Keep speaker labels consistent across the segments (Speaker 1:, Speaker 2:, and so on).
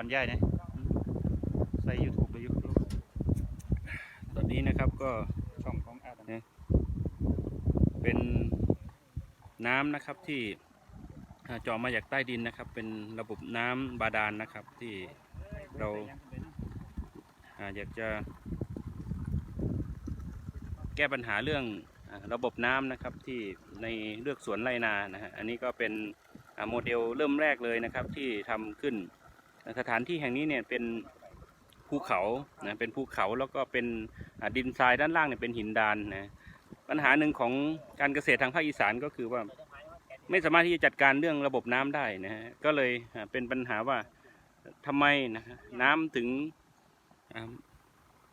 Speaker 1: บรรยายนะใส่ YouTube ไปอยู่ตอนนี้นะครับก็
Speaker 2: ช่องของอาดัม
Speaker 1: เป็นน้ำนะครับที่จาะมาจากใต้ดินนะครับ เป็นระบบน้ำบาดาลนะครับที่เราอยากจะ แก้ปัญหาเรื่องระบบน้ำนะครับที่ในเลือกสวนไรนานะฮะอันนี้ก็เป็นโมเดลเริ่มแรกเลยนะครับที่ทำขึ้น สถานที่แห่งนี้เนี่ยเป็นภูเขานะเป็นภูเขาแล้วก็เป็นดินทรายด้านล่างเนี่ยเป็นหินดานนะปัญหาหนึ่งของการเกษตรทางภาคอีสานก็คือว่าไม่สามารถที่จะจัดการเรื่องระบบน้ำได้นะฮะก็เลยเป็นปัญหาว่าทำไมนะฮะน้ำถึง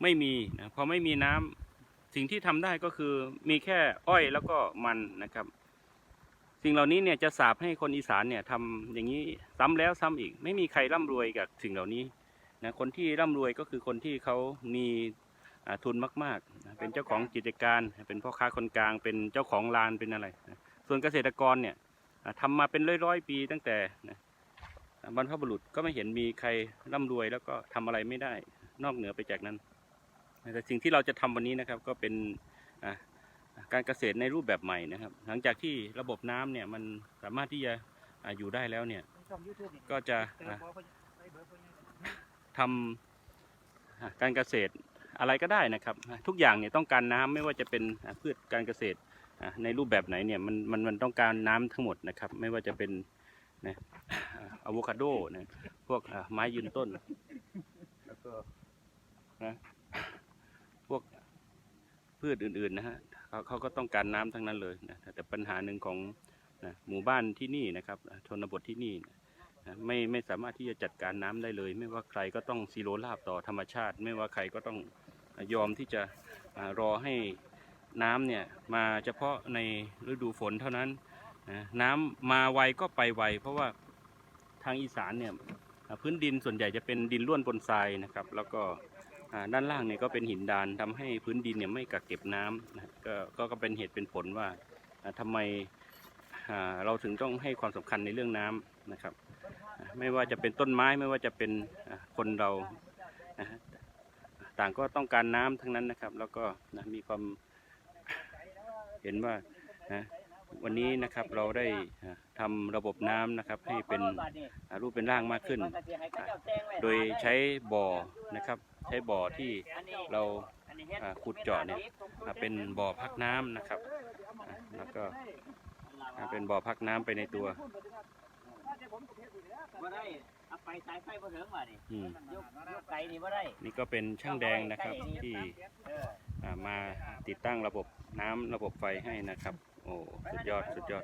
Speaker 1: ไม่มีนะพอไม่มีน้ำสิ่งที่ทำได้ก็คือมีแค่อ้อยแล้วก็มันนะครับ สิ่งเหล่านี้เนี่ยจะสาบให้คนอีสานเนี่ยทำอย่างนี้ซ้ำแล้วซ้ำอีก ไม่มีใครร่ำรวยกับสิ่งเหล่านี้นะคนที่ร่ำรวยก็คือคนที่เขามีทุนมากๆ เป็นเจ้าของกิจการ เป็นพ่อค้าคนกลาง เป็นเจ้าของลานเป็นอะไร ส่วนเกษตรกรเนี่ยอ่าทำมาเป็นร้อยๆปีตั้งแต่บรรพบุรุษก็ไม่เห็นมีใครร่ำรวยแล้วก็ทำอะไรไม่ได้นอกเหนือไปจากนั้นแต่สิ่งที่เราจะทำวันนี้นะครับก็เป็น การเกษตรในรูปแบบใหม่นะครับ หลังจากที่ระบบน้ำเนี่ยมันสามารถที่จะอยู่ได้แล้วเนี่ยก็จะทำอ่าการเกษตรอะไรก็ได้นะครับ ทุกอย่างเนี่ยต้องการน้ำไม่ว่าจะเป็นพืชการเกษตรในรูปแบบไหนเนี่ยมันมันมันต้องการน้ำทั้งหมดนะครับ ไม่ว่าจะเป็นนะอะโวคาโดนะพวกไม้ยืนต้นแล้วก็นะพวกพืชอื่นๆนะฮะ เขาเขาก็ต้องการน้ำทั้งนั้นเลยนะแต่ปัญหาหนึ่งของนะหมู่บ้านที่นี่นะครับชนบทที่นี่นะไม่ไม่สามารถที่จะจัดการน้ำได้เลย ไม่ว่าใครก็ต้องซีโรราบต่อธรรมชาติ ไม่ว่าใครก็ต้องยอมที่จะรอให้น้ำเนี่ยมาเฉพาะในฤดูฝนเท่านั้นนะน้ำมาไวก็ไปไว เพราะว่าทางอีสานเนี่ยพื้นดินส่วนใหญ่จะเป็นดินร่วนบนทรายนะครับ แล้วก็ ด้านล่างเนี่ยก็เป็นหินดานทำให้พื้นดินเนี่ยไม่กักเก็บน้ำนะก็ก็ก็เป็นเหตุเป็นผลว่าอ่าทำไมเราถึงต้องให้ความสำคัญในเรื่องน้ำนะครับ ไม่ว่าจะเป็นต้นไม้ไม่ว่าจะเป็นคนเราต่างก็ต้องการน้ำทั้งนั้นนะครับ แล้วก็นะมีความเห็นว่านะวันนี้นะครับเราได้อ่าทำระบบน้ำนะครับให้เป็นรูปเป็นร่างมากขึ้น โดยใช้บ่อนะครับ ใช้บ่อที่เราขุดเจาะเนี่ยเป็นบ่อพักน้ำนะครับ แล้วก็เป็นบ่อพักน้ำไปในตัว
Speaker 3: นี่ก็
Speaker 1: เป็นช่างแดงนะครับที่มาติดตั้งระบบน้ำระบบไฟให้นะครับ โอ้สุดยอดสุดยอด